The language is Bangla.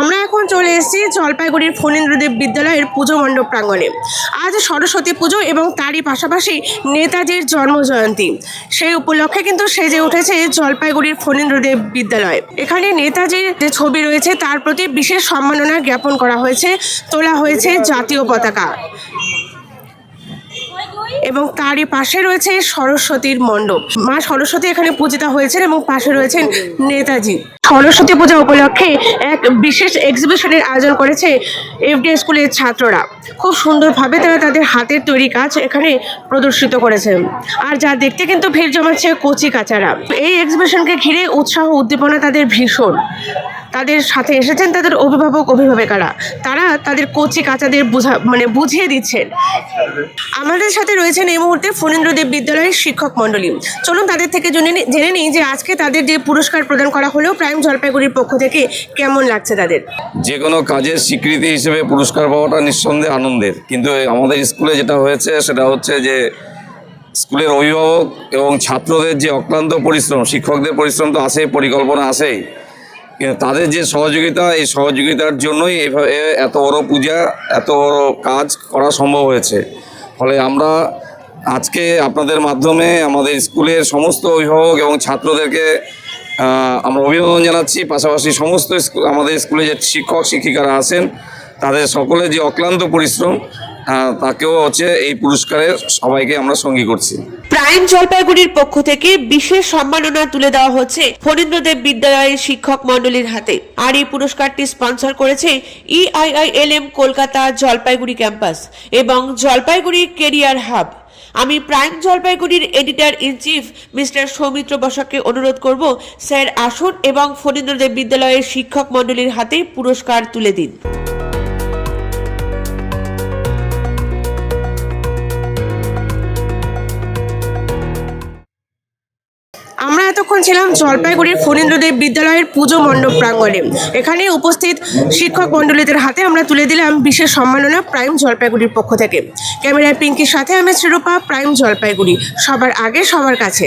আমরা এখন চলে এসেছি জলপাইগুড়ির ফণীন্দ্রদেব বিদ্যালয়ের পুজো মণ্ডপ প্রাঙ্গণে। আজ সরস্বতী পুজো এবং তারই পাশাপাশি নেতাজির জন্ম জয়ন্তী সেই উপলক্ষে কিন্তু সেজে উঠেছে জলপাইগুড়ির ফণীন্দ্রদেব বিদ্যালয়। এখানে নেতাজির যে ছবি রয়েছে, তার প্রতি বিশেষ সম্মাননা জ্ঞাপন করা হয়েছে, তোলা হয়েছে জাতীয় পতাকা। এবং তারই পাশে রয়েছে সরস্বতীর মণ্ডপ। মা সরস্বতী এখানে পূজিতা হয়েছেন এবং পাশে রয়েছেন নেতাজি। সরস্বতী পূজা উপলক্ষে এক বিশেষ এক্সিবিশনের আয়োজন করেছে এফডি স্কুলের ছাত্ররা। খুব সুন্দরভাবে তারা তাদের হাতের তৈরি কাজ এখানে প্রদর্শিত করেছে। আর যা দেখতে কিন্তু ভিড় জমাচ্ছে কচি কাচারা। এই এক্সিবিশনকে ঘিরে উৎসাহ উদ্দীপনা তাদের ভীষণ। তাদের সাথে এসেছেন তাদের অভিভাবক অভিভাবিকারা তারা তাদের কচি কাচাদের বুঝা মানে বুঝিয়ে দিচ্ছেন। আমাদের সাথে রয়েছেন এই মুহূর্তে ফণীন্দ্রদেব বিদ্যালয়ের শিক্ষক মণ্ডলী। চলুন তাদের থেকে জেনে নিই যে আজকে তাদের যে পুরস্কার প্রদান করা হলো, প্রাইম জলপাইগুড়ির পক্ষ থেকে কেমন লাগছে তাদের? যে কোনো কাজের স্বীকৃতি হিসেবে পুরস্কার পাওয়াটা নিঃসন্দেহে আনন্দের। কিন্তু আমাদের স্কুলে যেটা হয়েছে, সেটা হচ্ছে যে, স্কুলের অভিভাবক এবং ছাত্রদের যে অক্লান্ত পরিশ্রম, শিক্ষকদের পরিশ্রম তো আসেই পরিকল্পনা কিন্তু তাদের যে সহযোগিতা, এই সহযোগিতার জন্যই এভাবে এত বড় পূজা, এত বড় কাজ করা সম্ভব হয়েছে। ফলে আমরা আজকে আপনাদের মাধ্যমে আমাদের স্কুলের সমস্ত অভিভাবক এবং ছাত্রদেরকে আমরা অভিনন্দন জানাচ্ছি। পাশাপাশি সমস্ত স্কুল আমাদের স্কুলে যে শিক্ষক, শিক্ষিকারা আছেন, তাদের সকলের যে অক্লান্ত পরিশ্রম তাকেও হচ্ছে এই পুরস্কারের সবাইকে আমরা সঙ্গী করছি। প্রাইম জলপাইগুড়ির পক্ষ থেকে বিশেষ সম্মাননা তুলে দেওয়া হচ্ছে ফণীন্দ্রদেব বিদ্যালয়ের শিক্ষক হাতে। আর এই পুরস্কারটি স্পন্সর করেছে E EIILM Kolkata Jalpaiguri campus এবং জলপাইগুড়ি কেরিয়ার হাব। আমি প্রাইম জলপাইগুড়ির editor in chief mister Soumitra বসাককে অনুরোধ করব, স্যার আসুন এবং ফণীন্দ্রদেব বিদ্যালয়ের শিক্ষক মণ্ডলীর হাতে পুরস্কার তুলে দিন। এতক্ষণ ছিলাম জলপাইগুড়ির ফণীন্দ্রদেব বিদ্যালয়ের পুজো মণ্ডপ প্রাঙ্গণে। এখানে উপস্থিত শিক্ষক মণ্ডলীদের হাতে আমরা তুলে দিলাম বিশেষ সম্মাননা প্রাইম জলপাইগুড়ির পক্ষ থেকে। ক্যামেরায় পিঙ্কির সাথে আমি শিরোপা প্রাইম জলপাইগুড়ি। সবার আগে, সবার কাছে।